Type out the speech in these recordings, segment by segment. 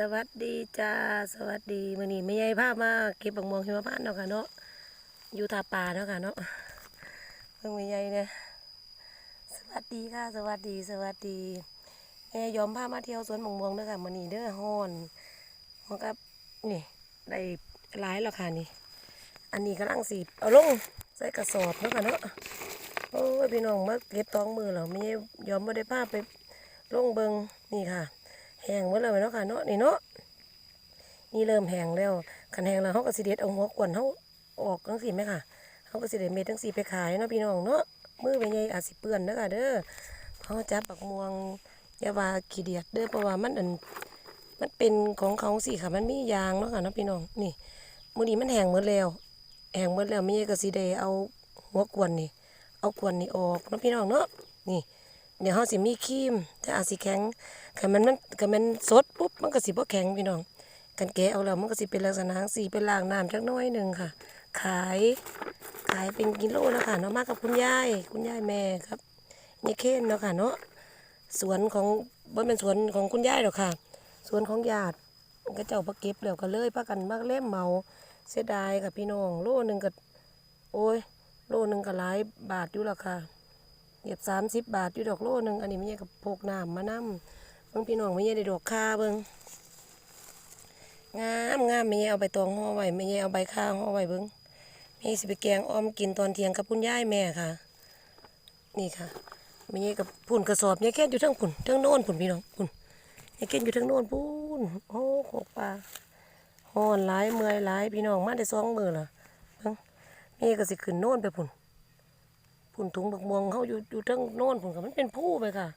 สวัสดีจ้าสวัสดีมื้อนี้แม่ใหญ่พามากเก็บบักม่วงหิมพานเนาะค่ะเนาะอยู่ทาป่าเนาะค่ะเนาะเพิ่งแม่ใหญ่เนี่ยสวัสดีค่ะ สวัสดีสวัสดีแม่ยอมพามาเที่ยวสวนบักม่วงเด้อค่ะมื้อนี้เด้อฮ้อนมันก็นี่ได้หลายแล้วค่ะนี่ อันนี้กำลังสิเอาลงใส่กระสอบเนาะค่ะเนาะโอ้ยพี่น้องมาเก็บตองมือเหรอแม่ใหญ่ยอมบ่ได้พาพไปลงเบิงนี่ค่ะ แห้งหมดเลยเนาะค่ะเนาะนี่เนาะนี่เริ่มแห้งแล้วคันแห้งแล้วเขาก็สิเด็ดเอาหัวกวนเขาออกจังซี่ไหมค่ะเขาก็สิเด็ดเม็ดจังซี่ไปขายเนาะพี่น้องเนาะมือไปใหญ่อาจสิเปื้อนเด้อค่ะเด้อเขาจับบักม่วงอย่าว่าขี้เดียดเด้อเพราะว่ามันอันมันเป็นของเขาสิค่ะมันมียางเนาะค่ะเนาะพี่น้องนี่มื้อนี้มันแห้งหมดแล้วแห้งหมดแล้วแม่ใหญ่ก็สิได้เอาหัวกวนนี่เอากวนนี่ออกเนาะพี่น้องเนาะนี่ เดี๋ยวเฮาสิมีครีม แต่อาจสิแข็งคันมันมันคันมันสดปุ๊บมันก็สิบ่แข็งพี่น้องกันแกะเอาแล้วมันก็สิเป็นลักษณะจั่งสีเป็นล้างน้ำจักน้อยหนึ่งค่ะ ขายขายเป็นกิโลแล้วค่ะเนาะมากับคุณยายคุณยายแม่ครับยายเคนเนาะค่ะเนาะสวนของบ่เป็นสวนของคุณยายหรอกค่ะ สวนของญาติก็เจ้าพาเก็บแล้วก็เลยพากันมาเล่มเมาเสียดายค่ะพี่น้องโลหนึ่งก็โอ้ยโลหนึ่งก็หลายบาทอยู่ล้วค่ะ เหยียบสามสิบบาทอยู่ดอกโลหนึงอันนี้ไม่ใช่กับพกน้ำมานำเบิ่งพี่น้องไม่ใช่ได้ดอกคาเบิ่งงามงามไม่ใช่เอาใบตองห่อไว้ไม่ใช่เอาใบข้าห่อไว้เบิ่งไม่สิไปแกงอ้อมกินตอนเที่ยงกับคุณย่ายแม่ค่ะ นี่ค่ะไม่ใช่กับพุ่นกระสอบเนี่ยแค่อยู่ทั้งพุ่นทั้งโน่นพุ่นพี่น้องพุ่นเนี่ยแค่อยู่ทั้งโน่นพุ่นโอ้โหปลาห่อนหลายเมื่อยหลายพี่น้องมาได้สองมือละเบิ่งแม่ก็สิขึ้นโน่นไปพุ่น ผุนถุงบักม่วงเขาอยู่อยู่ทั้งโน่นผุนกับมันเป็นผู้ไปค่ะ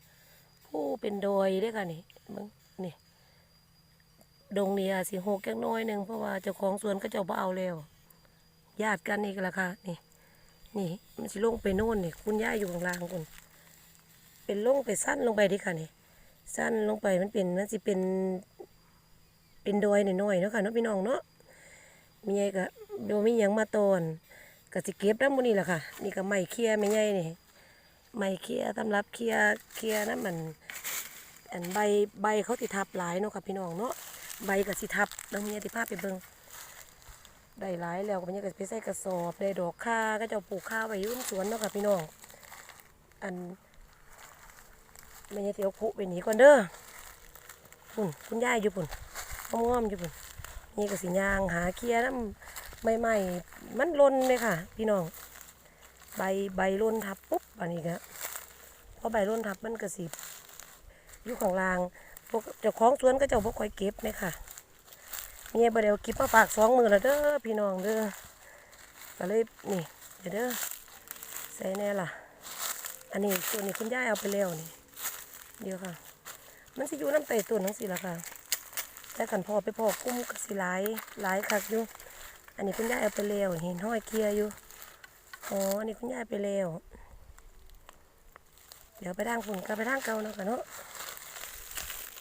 ผู้เป็นดอยเด้ค่ะนี่มึงนี่ดงเนี่ยสิหกแก้งน้อยหนึ่งเพราะว่าเจ้าของสวนก็เจ้าบ่เอาแล้วญาติกันนี่ก็ละค่ะนี่ นี่มันสิลงไปโน่นนี่คุณย่าอยู่ข้างล่างคุณเป็นลงไปสั้นลงไปดิค่ะนี่สั้นลงไปมันเป็นมันสิเป็นเป็นดอยหน่อยๆเนาะค่ะเนาะพี่น้องเนาะมีไงก็โดมีหยังมาตอน ก็สิเก็บน้ำมันนี่แหละค่ะ นี่ก็ไม้เคียไม่ใหญ่นี่ไม้เคียสำหรับเคียเคียนั่นมันอันใบใบเขาติทับหลายเนาะค่ะพี่น้องเนาะใบก็สิทับแล้วมีติภาพไปเบิ่งได้หลายแล้วก็มันยังก็ไปใส่กระสอบได้ดอกข่าก็จะปลูกข่าไว้ยุ่ในสวนเนาะค่ะพี่น้องอันไม่ใช่เตียวคุไปหนีก่อนเด้อพุ่นคุณยายอยู่พุ่นง้อมๆอยู่พุ่นนี่ก็สิยางหาเคียน้ำใหม่ๆ มันลนเลยค่ะ พี่น้อง ใบใบลนทับปุ๊บอันนี้ก็พอใบลนทับมันก็สิอยู่ของรางพวกเจ้าของสวนก็เจ้าบ่ค่อยเก็บเลยค่ะเมียบ่ได้เอาเก็บมาฝากสองมือแล้วเด้อพี่น้องเด้อก็เลยนี่เดี๋ยวเด้อใส่แน่ล่ะ อันนี้ตัวนี้คุณย่ายเอาไปแล้วนี่ เดี๋ยวค่ะ มันสิอยู่น้ำไตต้นทั้งสิละค่ะแต่ขันพอไปพอกุ้มก็สิหลายหลายคักอยู่ อันนี้คุณยายเอาไปแล้วเห็นห้อยเกียร์อยู่ อ๋อ อันนี้คุณยายไปแล้ว เดี๋ยวไปทางฝุ่นก็ไปทางเก่าเนาะค่ะเนาะ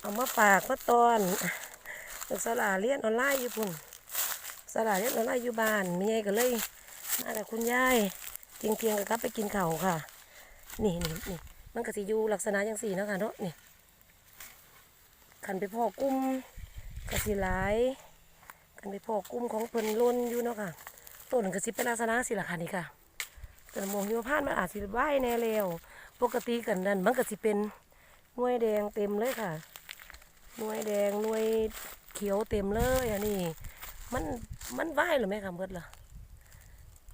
เอามาฝากมาตอนสลาเรียนออนไลน์อยู่พุ่นสลาเรียนออนไลน์อยู่บ้านมีไงก็เลย มากับคุณยายเทียงเทียงๆก็กลับไปกินเข้าค่ะ นี่นี่นี่มันก็สิอยู่ลักษณะอย่างสี่เนาะค่ะเนาะนี่ขันไปพ่อกุ้มก็สิหลาย กันไปพอกกุ้มของเพิ่นล้นอยู่เนาะค่ะต้นก็สิเป็นลักษณะสิล่ะค่ะนี่ค่ะแต่มองอยู่านมันอาจสิไหวแน่แล้วปกติกันนั่นมันก็สิเป็นหน่วยแดงเต็มเลยค่ะหน่วยแดงหน่วยเขียวเต็มเลยอันนี้มันมันไหวหรือไม่ค่ะเบิดล่ะ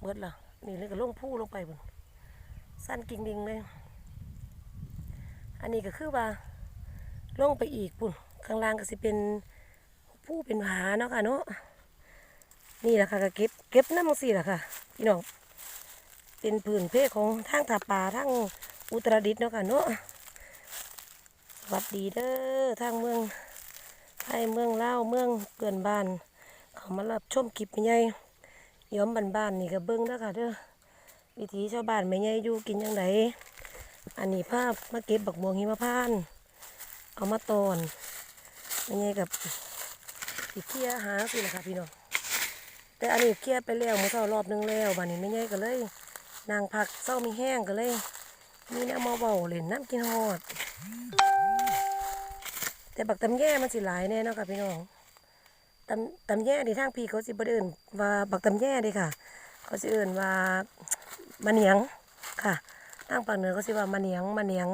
เบิดล่ะนี่เลยก็ลงผู้ลงไปบนสั้นกิ่งดิงเลย อันนี้ก็คือว่าลงไปอีกปุ่นข้างล่างก็สิเป็นผู้เป็นผาเนาะค่ะเนาะ นี่แหละค่ะก็เก็บเก็บน้ำมังสีแหละค่ะพี่น้องเป็นผืนเพของทางถาป่าทางอุตรดิตเนาะค่ะเนาะสวัสดีเด้อทางเมืองไทยเมืองเล่าเมืองเพื่อนบ้าน เขามารับชมคลิปไม่ใหญ่ย้อมบ้านๆนี่ก็เบิ้งเด้อค่ะเด้อวิถีชาวบ้านไม่ใหญ่อยู่กินยังไงอันนี้ภาพมาเก็บบักม่วงหิมพานเอามาตอนไม่ใหญ่กับสิเคลียหาสินะคะพี่น้อง แต่อันนี้เคลียร์ไปแล้วเมื่อเช้ารอบนึงแล้วบัดนี้ไม่ใหญ่ก็เลย นางผักเศร้ามีแห้งก็เลย มีแนวมาเบาเล่นน้ำกินฮอด แต่บักตำแย่มันสิหลายแน่นาะค่ะพี่น้องตำตำแย่ที่ทางพี่เขาสิบ่ได้เอิ้นว่าบักตำแย่เด้ค่ะ เขาสิเอิ้นว่ามันเหนียงค่ะทางภาคเหนือเขาสิว่ามันเหนียงมันเหนียง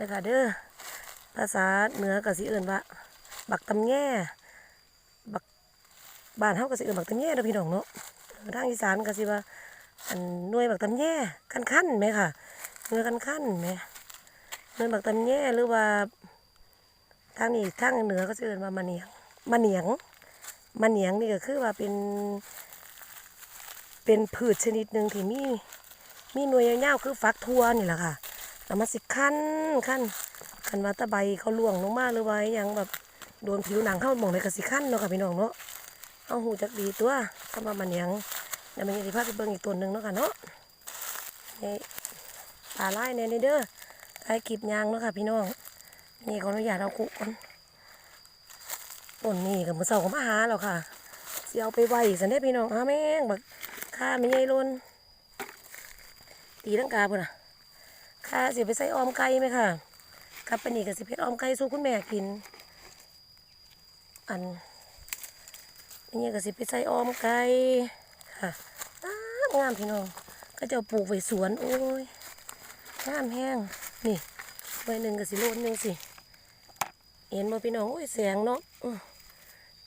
นะคะเด้อภาษาเหนือก็สิเอิ้นว่า บักตำแย่ บ้านเฮาก็สิเอิ้นบักตำแย่เนาะพี่น้องเนาะทางอีสานก็สิว่าอันหน่วยบักตำแย่คันๆไหมค่ะหน่วยคันๆไหมหน่วยบักตำแย่หรือว่าทางนี้ทางเหนือก็จะเอิ้นว่ามันเหนียงมันเหนียงมันเหนียงนี่ก็คือว่าเป็น เป็นพืชชนิดหนึ่งที่มีมีหน่วยยาวๆคือฟักทัวนี่แหละค่ะแล้วมาสิคั้นคั้นคันว่าตะใบเขาล่วงลงมาหรือว่าอหยังแบบโดนผิวหนังเข้าหมองเลยก็สิคั้นเนาะค่ะพี่น้องเนาะ เอาหูจักดีตัวคำว่ามันเหนียงแล้วมันยังสิพาไปเบิ่งอีกตัวหนึ่งเนาะค่ะเนาะนี่ปลาไล่เนี่ยนี่เด้อถ่ายคลิปยางเนาะค่ะพี่น้อง นี่ขออนุญาตเอากุก่อนต้นนี่กับมือเสาก็มาหาแล้วค่ะสิเอาไปไว้สันได้พี่น้องหาแม่งบักข้าไม่ใหญ่ล้นตีตั้งกาพุ่นอะข้าเสิไปใส่ออมไก่ไหมค่ะกับปนนี่กับสิเพชรออมไก่สู้คุณแม่กิน อัน นี่กับสิไปใส่ออมไก่ค่ะงามพี่น้องก็จะปลูกไว้สวนโอ้ยงามแห้งนี่ใบหนึ่งกับสิโลนหนึ่งสิเห็นบ่พี่น้องโอ้ยแสงเนาะ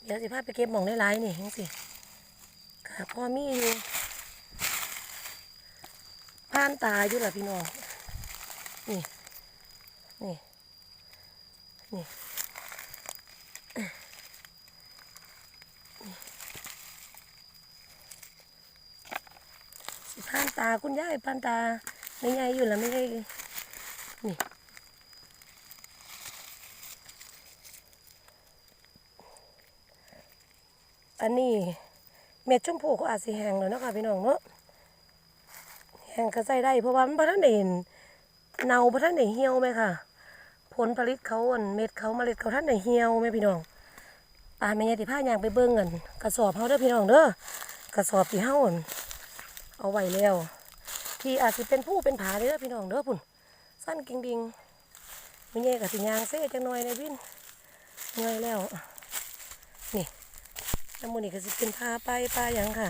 เดี๋ยวสิพาไปเก็บหม่องได้หลายๆนี่เห็นสิค่ะพอมีอยู่ผ่านตาอยู่ล่ะพี่น้องนี่นี่นี่สิผ่าน ตาคุณยายผ่านตาไม่ใหญ่อยู่แล้วไม่ใช่นี่อันนี้เม็ดชมพูก็อาจสิแห้งแล้วนะคะพี่น้องเนาะแห้งก็ใส่ได้เพราะว่ามันบ่ทันได้เห็นเนาบ่ทันได้เหี่ยวไหมค่ะ ผลผลิตเขาอันเม็ดเขาเมล็ดเขาทันได้เหี่ยวไหมพี่น้องปลาแม่ยายที่พายางไปเบิ่งกันกระสอบเฮาเด้อพี่น้องเด้อกระสอบที่เฮาอั่น เอาไว้แล้ว ที่อาจสิเป็นผู้เป็นผาเด้อพี่น้องเด้อพุ่นสั้นกิ่งดิงม่ยายก็สิยางเซ่จังหน่อยเลยวินเหนื่อยแล้ว นี่น้ำมันนี่ก็สิเป็นพาไปปลาหยังค่ะ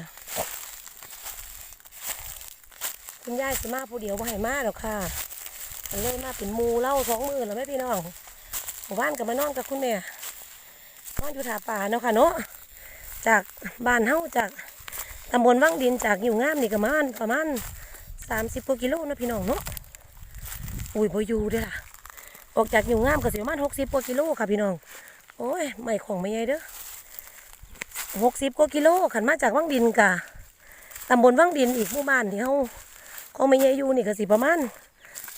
คุณยายสิมาผู้เดียวบ่ให้มาหรอกค่ะมันเลยมาเป็นมูเล่าสองมือแล้วแม่พี่น้องหมู่บ้านกับมานอนกับคุณแม่นอนอยู่ถาป่าเนาะค่ะเนาะจากบ้านเฮาจาก ตำบลวังดินจากอยู่งามนี่ก็ประมาณประมาณสามสิบกว่ากิโลนะพี่น้องเนาะอุ้ยพออยู่ด้อล่ะ ออกจากอยู่งามก็สิประมาณหกสิบกว่ากิโลค่ะพี่น้อง โอ้ยไม่ของไม่ใหญ่เด้อหกสิบกว่ากิโลขันมาจากวังดินกะตำบลวังดินอีกหมู่บ้านที่เขาเขาไม่เยอะอยู่นี่ก็สิประมาณ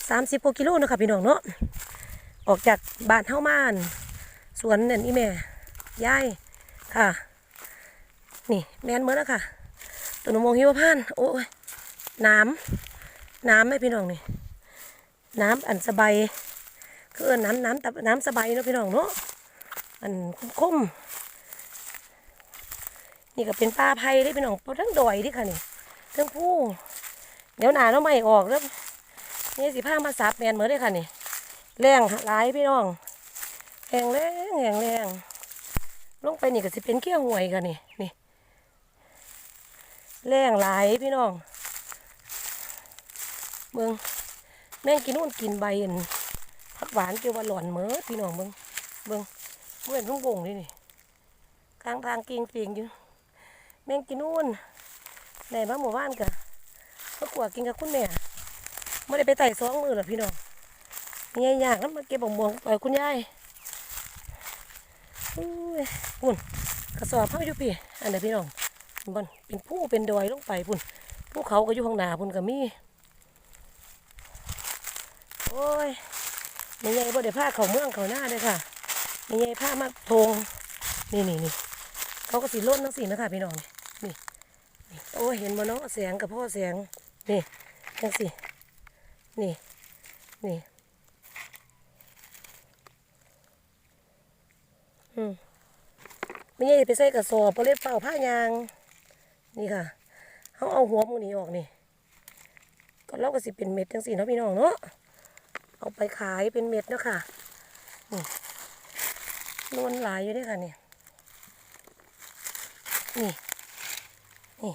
สามสิบกว่ากิโลนะค่ะพี่น้องเนาะออกจากบ้านเฮามันสวนนั่นอีแม่ยายค่ะ นี่แมนเมื่อแล้วค่ะ ต้นมะม่วงหิมพานต์โอ้ยน้ำน้ำไหมพี่น้องนี่น้ำอันสบายคือเอิ้นน้ำน้ำตับน้ำสบายเนาะพี่น้องเนาะอันคุ้มๆนี่ก็เป็นป่าไผ่ได้เป็นของทั้งดอยที่ค่ะนี่ทั้งผู้เดี๋ยวหนาเราไม่ออกแล้วนี่สิผ้ามาสับแมนเหมือนได้ค่ะนี่แรงหลายพี่น้องแรงแรงแรงแรงลงไปนี่ก็สิเป็นเกี้ยวห่วยค่ะนี่นี่ แรงหลายพี่น้องเบิ่งแม่งกินนู่นกินใบอันผักหวานเกี่ยวว่าหล่อนเมือพี่น้องเบิ่งเบิ่งเมื่อนทุ่งบงนี่นี่กลางทางกิงเปียงอยู่แมงกินนู่นไหนบ้านหมู่บ้านกะก็กลัวกินกับคุณแม่ไม่ได้ไปไต่สองมือหรอพี่น้องมีอยากนั้นมาเก็บบังม่วงปล่อยคุณยายอุ้ยปุ่นกระสอบเข้าอยู่พี่อันเดียพี่น้อง บนเป็นผู้เป็นดอยลงไปปุ่นภูเขาก็อยู่ข้างหน้าปุ่นก็มีโอ้ยไม่ใหญ่บ่ได้ผ้าเขาเมืองเขาหน้าเลยค่ะไม่ใหญ่ผ้ามาโทงนี่นี่นี่เขาก็สีล้นทั้งสีนะคะพี่น้องนี่นี่โอ้เห็นบ่เนาะแสงกับพ่อแสงนี่ทั้งสีนี่นี่อืมไม่ใช่ไปใส่กระสอบไปเล็บเปล่าผ้ายาง นี่ค่ะเขาเอาหัวมือนี้ออกนี่ก็เล่าก็สิเป็นเม็ดทั้งสีเนาะพี่น้องเนาะเอาไปขายเป็นเม็ดเนาะค่ะนี่นวลหลายอยู่ด้วยค่ะนี่นี่นี่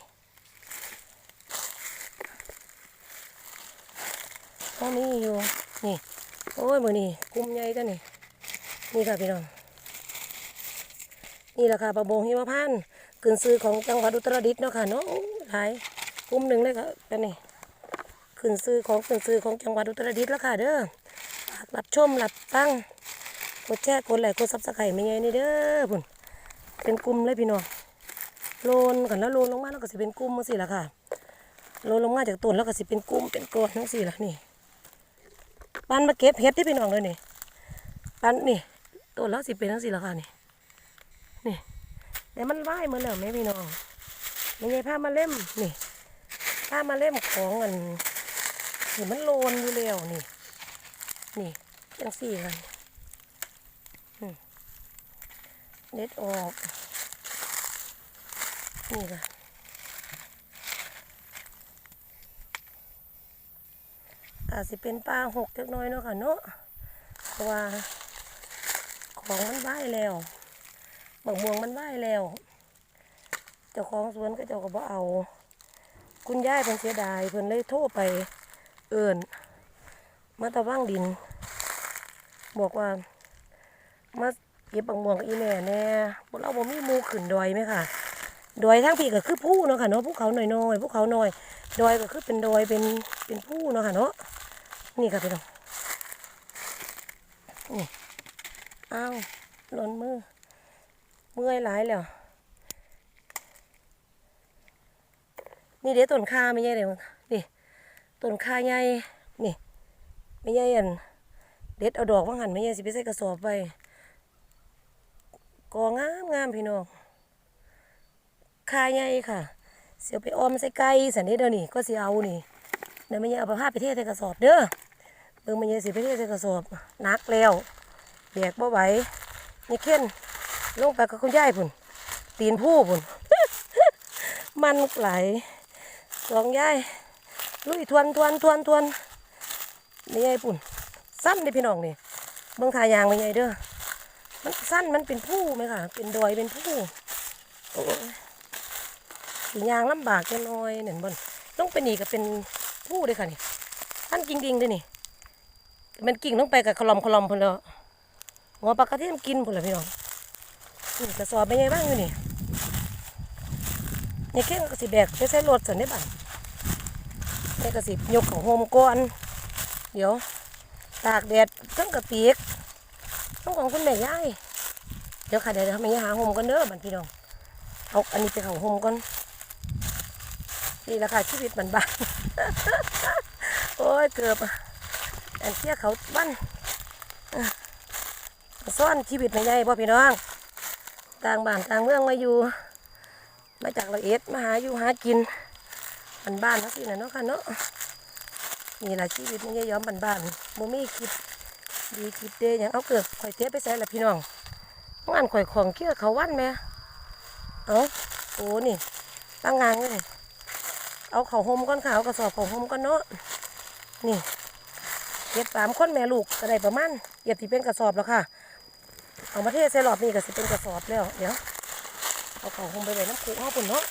ก็มีอยู่นี่โอ้ยมือนี่กลุ่มใหญ่ตัวนี่นี่ค่ะพี่น้องนี่แหละค่ะประมงหิมพานต์ กึ่นซื้อของจังหวัดอุตรดิตถ์เนาะค่ะเนาะหลายกลุ่มหนึ่งเลยค่ะเป็นนี่ขึ้นซื้อของขึ้นซื้อของจังหวัดอุตรดิตถ์แล้วค่ะเด้อฝากรับชมรับฟังกดแชร์กดไลค์กดซับสไครต์ไม่ไงนี่เด้อพุ่นเป็นกลุ่มเลยพี่น้องโลนกันแล้วโลนลงมาแล้วก็สิเป็นกลุ่มจังซี่ล่ะค่ะโลนลงมาจากต้นแล้วก็สิเป็นกลุ่มเป็นก้อนจังซี่ล่ะนี่ปันมาเก็บเห็ดที่พี่น้องเลยนี่ปันนี่ต้นแล้วสิเป็นจังซี่ล่ะค่ะนี่นี่ เดี๋ยวมันไหวเหมือนเดิมไหมพี่น้องยังไงผ้ามาเล่มนี่ผ้ามาเล่มของอันนี่มันโลนอยู่แล้วนี่ นี่จังสี่กันเด็ดออก นี่ค่ะอาจจะเป็นปลาหกเล็กน้อยเนาะค่ะเนาะเพราะว่าของมันไหวแล้ว บักม่วงมันไหวแล้ว เจ้าของสวนก็เจ้าก็บ่เอา คุณยายเพิ่นเสียดายเพิ่นเลยโทรไป เอิ้นมาตะว่างดิน บอกว่า มาเก็บบักม่วงกับอีแม่แน่พวกเราบ่มีหมูขึ้นดอยไหมค่ะดอยทั้งพี่ก็คือผู้เนาะค่ะเนาะภูเขาหน่อยๆภูเขาหน่อย ดอยก็คือเป็นดอยเป็นเป็นผู้เนาะค่ะเนาะนี่ค่ะพี่น้องนี่อ้าวหล่นมือ เมื่อยหลายแล้วนี่เดี๋ยวต้นข่าไม่ใช่เดี๋ยวนี่ต้นข่าใหญ่นี่ไม่ใช่อันเด็ดเอาดอกว่างหันไม่ใช่สิไปใส่กระสอบไปกองามงามพี่น้องข่าใหญ่ค่ะ เสียวไปออมใส่ไก่สันนี้เดี๋ยวนี้ก็เสิเอานี่เดี๋ยวไม่ใช่เอาไปผ้าไปเทใส่กระสอบเด้อเบิ่งไม่ใช่สิไปเทใส่กระสอบนักแล้วแบกบ่ไหวนี่เข้น ลงไปกับคุณยายพุ่น ตีนผู้พุ่น มันไหลสองยายลุยทวนทวนทวนทวนนี่ยายพุ่น สั้นเด้พี่น้องนี่เบิ่งทายางไม่ใหญ่เด้อมันสั้นมันเป็นผู้ไหมค่ะ เป็นดอยเป็นผู้โอ้ยสียางลำบากจังน้อยหนึ่งบนต้องไปนี่ก็เป็นผู้เลยค่ะนี่สั้นจริงๆเลยนี่ มันกิ่งลงไปกับคลอมคลอมพุ่นแล้วหัวปลากระเทียมกินพุ่นละพี่น้อง นี่กระสอบเป็นไงบ้างอยู่นี่นี่แค่กระสิแบกไปใส่รถสันได้บ้างนี่กระสิยกของโฮมก่อน เดี๋ยว ตากแดดทั้งกระปีกทั้งของคุณแม่ย่ายเดี๋ยวค่ะเดี๋ยวทำให้ย่าหาโฮมกันเด้อบันพี่น้องเอาอันนี้ไปเขาโฮมก่อนนี่แหละค่ะชีวิตมันบ้านโอ้ยเกือบอะอันเที่ยเขาบ้านซ่อนชีวิตไม่ใหญ่พ่พี่น้อง ต่างบ้านต่างเมืองมาอยู่ มาจากละเอ็ดมาหาอยู่หากินบ้านบ้านทั้งสิ้นนะเนาะค่ะเนาะนี่แหละชีวิตมันยอมบ้านบ้านๆบ่มีคิดดีคิดเดอย่างเอาเกิดข่อยเทไปใส่ละพี่น้องงานข่อยของเกี่ยวเขาวันแม่เอาโอ้นี่ตั้งงานเลยเอาเขาห่มก้อนขาวกระสอบเขาห่มก้อนเนาะนี่เก็บสามคนแม่ลูกก็ได้ประมาณเหยียบที่เป็นกระสอบแล้วค่ะ เอามาเทใส่หลอดนี่ก็สิเป็นกระสอบแล้ว เดี๋ยว เอาของคงไปไว้น้ำคูห้าปุ่นเนาะ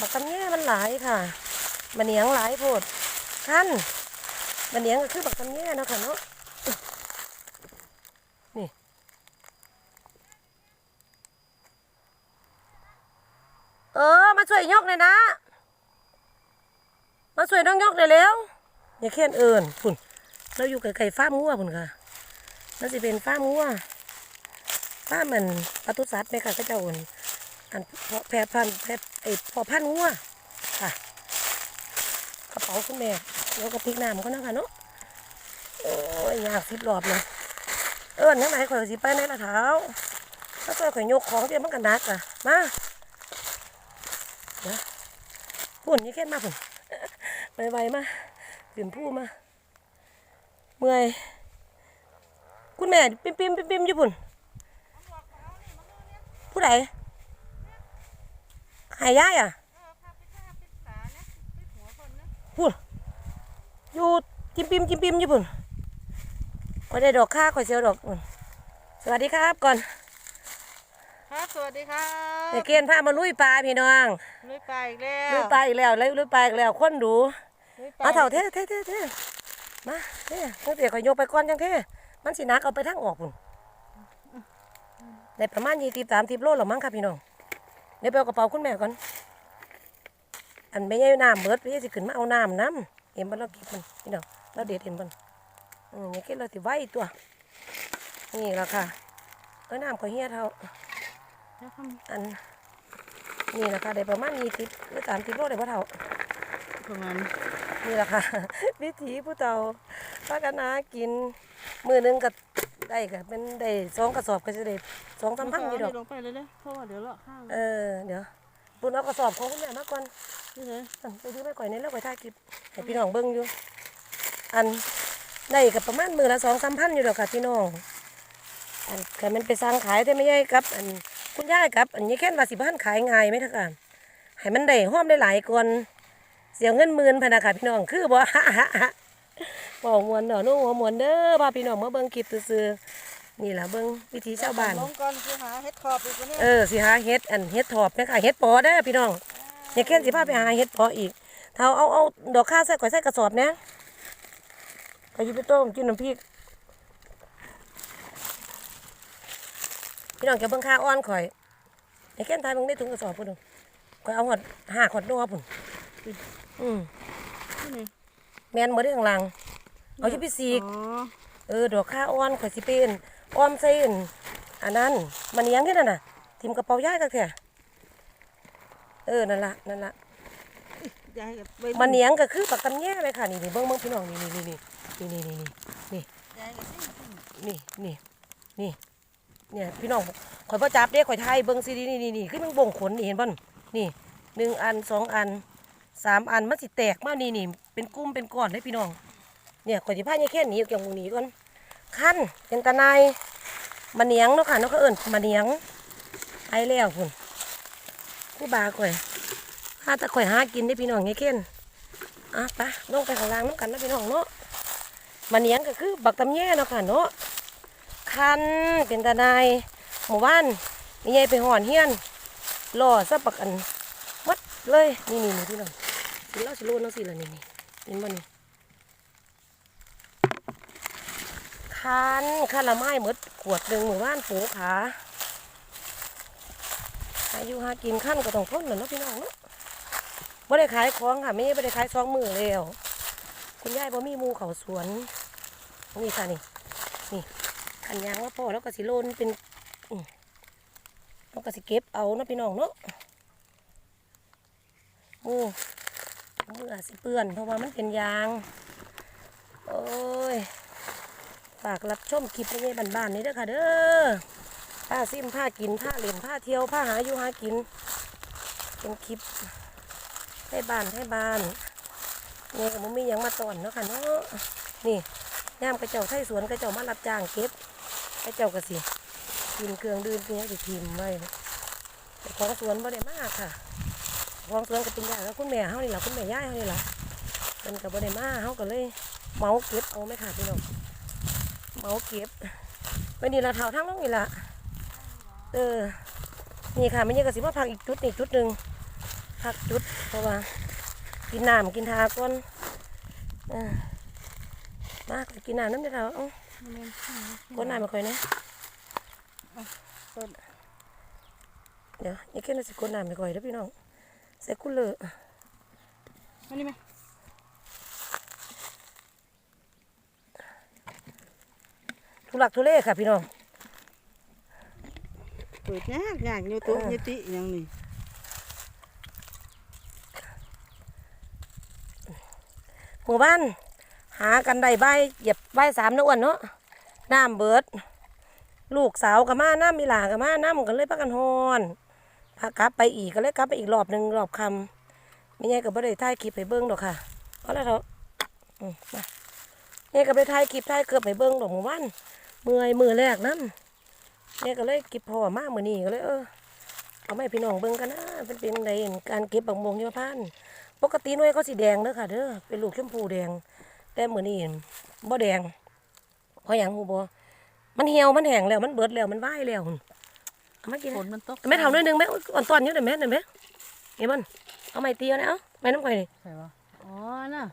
บักกำแย่มันหลายค่ะมันเหนียงหลายโพดขั้นมันเหนียงก็คือบักกำแย่เนาะค่ะเนาะนี่เออมาช่วยยกเลยนะมาช่วยน้องยกเลยเร็วอย่าเคียนเอิญพุ่นเราอยู่ไกลๆฟ้ามงัวพุ่นค่ะ มันจะเป็นฟ้ามัวฟ้ามันปศุสัตว์ไหมค่ะก็จะอ่นอันเพาะแพร่พันแพร่ไอพอพันงัวค่ะกระเป๋าคุณแม่แล้วก็พริกน้ำก็นะคะเนาะโอ้ยยากสิบรอบเลยเอิญยังไงข่อยสิไปในละเท้าถ้าข่อยข่อยยกของเดี๋ยวมันกันนักอะมาเดี๋ยวหุ่นนี่แค่มาหุ่นไวมาตื่นผู้มาเมื่อย แม่ปิมปิมปิมปิมอยู่พุ่นผู้ใดหายย่ายอะพุ่นอยู่จิมปิมจิมปิมอยู่พุ่นก็ได้ดอกค่าข่อยเสียวดอกพุ่นสวัสดีครับก่อน ครับสวัสดีครับเดี๋ยวเกณฑ์พามาลุยปลาพี่น้องลุยปลาอีกแล้วลุยปลาอีกแล้วเลยลุยปลาอีกแล้วคนดูลุยปลมาเถ่าเท่เท่เท่เท่มาเท่ตั้งแต่ข่อยโยกไปก่อนจังเท่ มันสินักเอาไปทางออกพุ่นได้ประมาณยี่สิบสามสิบโลหรอมั้งครับพี่น้องเดี๋ยวไปเอากระเป๋าคุณแม่ก่อน อันไม่ใช่น้ำเบิดพี่สิขึ้นมาเอาน้ำน้ำเห็นบ่เราเก็บมันพี่น้องเราเด็ดเห็นบ่อืมอย่างเก็บเราสิไว้ตัว นี่แหละค่ะเอ้ยน้ำข่อยเฮียเท่าอันนี่แหละค่ะได้ประมาณยี่สิบหรือสามสิบโลได้พ่เท่าประมาณ นี่แหละค่ะวิถีผู้เฒ่าพากันหากินมือหนึงก็ได้ก็เป็นได้สองกระสอบก็จะได้สองสามพันอยู่ดอกลงไปเลยเลยเพราะว่าเดี๋ยวเลาะข้างเออเดี๋ยวปุ่นเอากระสอบของคุณแม่มาก่อนนี่เลยอั่นไปดูไปก่อยในแล้วไปถ่ายคลิปให้พี่น้องเบิ่งอยู่ อันได้กับประมาณมือละสองสามพันอยู่ดอกค่ะพี่น้องอันก็มันไปสร้างขายแต่ไม่ใช่ครับ อันคุณย่ายครับ อันนี้แค่ว่าสิบ้านขายง่ายไหมท่ะค่ะให้มันได้ห้อมได้หลายก่อน เสียเงินหมื่นพะนะค่ะพี่น้องคือบ่บอกมวนเนาะนุ่งหัวมวนเด้อพาพี่น้องมาเบิ่งคลิปซื่อๆนี่ล่ะเบิ่งวิถีชาวบ้านลงก่อนคือหาเห็ดขอบอีกวะเนี่ยเออสิหาเฮ็ดอันเฮ็ดถอบแม่ค่ะเฮ็ดปอเด้อพี่น้องอย่าแค่นสิพาไปหาเฮ็ดปออีกเท่าเอาเอาดอกข้าวใส่ก่อยใส่กระสอบเนี้ยก็อยู่ไปต้มกินน้ำพริกพี่น้องจะเบิ่งข้าวอ้อนข่อยอย่าแค่นทายเบิ่งได้ถุงกระสอบพุ่นเด้อข่อยเอาหอดห้าขอดนัวพุ่น อืมนี่นี่แม่นบ่ได้ข้างหลัง เอาอยู่ไปสีก อ๋อเออดอกข้าวอ้อนข่อยสิเป็นอ้อมเส้นอันนั้นมันเลี้ยงที่นั่นน่ะทิมกระเป๋าย่ายกักแท้เออนั่นละนั่นละยายกับใบมันเลี้ยงก็คือปักตำแย่เลยค่ะนี่นี่เบิ้งเบิ้งพี่น้องนี่นี่นี่นี่นี่นี่นี่ยายกับที่นี่นี่นี่เนี่ยพี่น้องข่อยพ่อจับเด้ข่อยไทยเบิ้งซีดีนี่นี่นี่คือมันบ่งขนนี่เห็นบ่นนี่หนึ่งอันสองอัน สามอันมันสิแตกมานี่นี่เป็นกุ้มเป็นก้อนเลยพี่น้อง เนี่ยข่อยสิพาเนี่ยแค่หนี้เกี่ยวกับหนี้ก่อนขั้นเป็นตะนมันเนียงเนาะค่ะเนาะก็เอิ้นมันเนียงไอแล้วพุ่นกูบาข่อยหาแตะข่อยหากินได้พี่น้องไงเค้นอะไปลงไปข้างล่างน้ำกันนะพี่น้องเนาะมันเนียงก็คือบักตำแย่เนาะค่ะเนาะคันเป็นตะนหมู่บ้านมีใหญ่ไปห่อนเฮียนรอซะปักอันมัดเลยนี่นี่นี่พี่น้อง สิเล่าสิโลนเนาสิละนี่นี่เห็นบ่นี่คันคันละไม้หมดขวดหนึ่งหมู่บ้านปูขาอายุหากินขั้นก็ต้องทนแหล้วเนะพี่น้องเนาะไม่ได้ขายของค่ะไม่ได้ขายซองมือแล้วคุณยายบ่มีมูเขาสวนนี่ค่ะนี่นี่ขันยางว่าพ่อแล้วก็สิโลนเป็นแล้วก็สิเก็บเอาเนาะพี่น้องเนาะมู มืออาจสิเปื้อน เพราะว่ามันเป็นยาง โอ้ยฝากรับชมคลิปในบ้านๆนี้ด้อค่ะเด้อผ้าซิมผ้ากินผ้าเล่นผ้าเที่ยวผ้าหาอยู่หากิน เป็นคลิปให้บ้านให้บ้านเนี่ยก็บ่มียังมาตอนเนาะค่ะเนาะนี่ย่ามกระเจ้าไทยสวนกระเจ้ามารับจ้างเก็บกระเจ้าก็สิกินเครื่องดื่มเนี่ยสิทิมไว้แต่ของสวนบ่ได้มากค่ะ ของสวนก็เป็นญาติกับคุณแม่เฮานี่ล่ะคุณแม่ย่ายเฮานี่ล่ะเป็นกับบ่ได้มาเฮาก็เลยเหมาเก็บเอาไหม่ค่ะพี่น้องเมาเก็บไปนี่ละเท่าทั้งน้องนี่ละเออนี่ค่ะไม่ใช่กระสิมาพักอีกจุดนี่จุดหนึ่งพักจุดเพราะว่ากินน้ำกินทาก่อนเออมากินน้ำน้ำเดี๋ยวเราเอาก้นน้ำมาค่อยนะต้นเดี๋ยวอย่าเกินสิก้นน้ำไปค่อยเด้อพี่น้อง ใส่กุเลอมานี่ไหมทุลักทุเลค่ะพี่น้องเปิดยากยากอยู่ตัวเออยติอย่างนี้หมู่บ้าน หากันได้ใบายเหยียบใบายสามนะอ้วนเนาะน้ำเบิด ลูกสาวกับมาน้ำมีหลากับมาน้ำกันเลยพักกันฮอน พากลับไปอีกก็เลยกลับไปอีกรอบหนึ่งรอบคำไม่ใช่กับบ่ได้ถ่ายคลิปไปเบิ้งดอกค่ะเอาะเถอะอืมมาเนี่ยก็ไปถ่ายคลิปถ่ายเกือบไปเบิ้งดอกหมู่บ้านเมื่อยมือแรกนั่นเนี่ยก็เลยเก็บพอมากมือนี้ก็เลยเออเอาไม่พี่น้องเบิ้งกันนะเป็นเป็นไงการเก็บบักมงยมพานปกติหน่วยเขาสีแดงเด้อค่ะเด้อเป็นลูกชมพูแดง แต่มือนี้บ่แดงเพราะอย่างหูบ่มันเหี่ยวมันแห้งแล้วมันเบิดแล้วมันว่ายแล้ว หุ่นเอามากินฝนะนมันตกแม่ทำด้วยหนึงแม่อ่อนตอนอยู่เดี๋ยวแม่เดี๋ยวแม่เห็นมันเอาไม้ตีเอาเนี่ยเอาไม้น้ำข่อยนี่ใช่ปะอ๋อน่ะ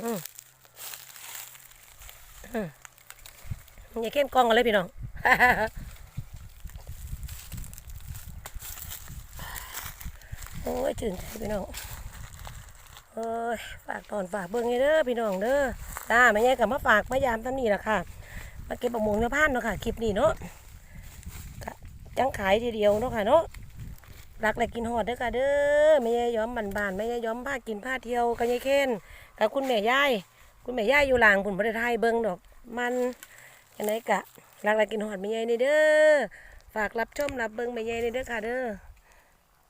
อืมอืมอย่าเข้มกล้องกันเลยพี่น้องโอ้ยถึงใจพี่น้องเอ้ยฝากตอนฝากเบิ้งให้เด้อพี่น้องเด้อจ้าไม่ใช่กับมาฝากมายามตำนี่แหละค่ะมาเก็บประมงเนื้อผ่านเนาะค่ะคลิปนี้เนาะก็ จังขายทีเดียวเนาะค่ะเนาะรักและกินหอดเด้อค่ะเด้อไม่ใช่ย้อมบันบานไม่ใช่ย้อมผ้ากินผ้าเที่ยวกันยายเค้นกับคุณแม่ยายคุณแม่ยายอยู่หลางผุนประเทศไทยเบิ้งดอกมันยังไงกะรักและกินหอดไม่ใช่นี่เด้อฝากรับชมรับเบิ้งไม่ใช่นี่เด้อค่ะเด้อ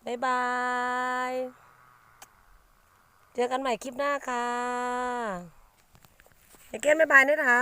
บ๊ายบายเจอกันใหม่คลิปหน้าค่ะอย่าเก้นบ๊ายบายนเท้า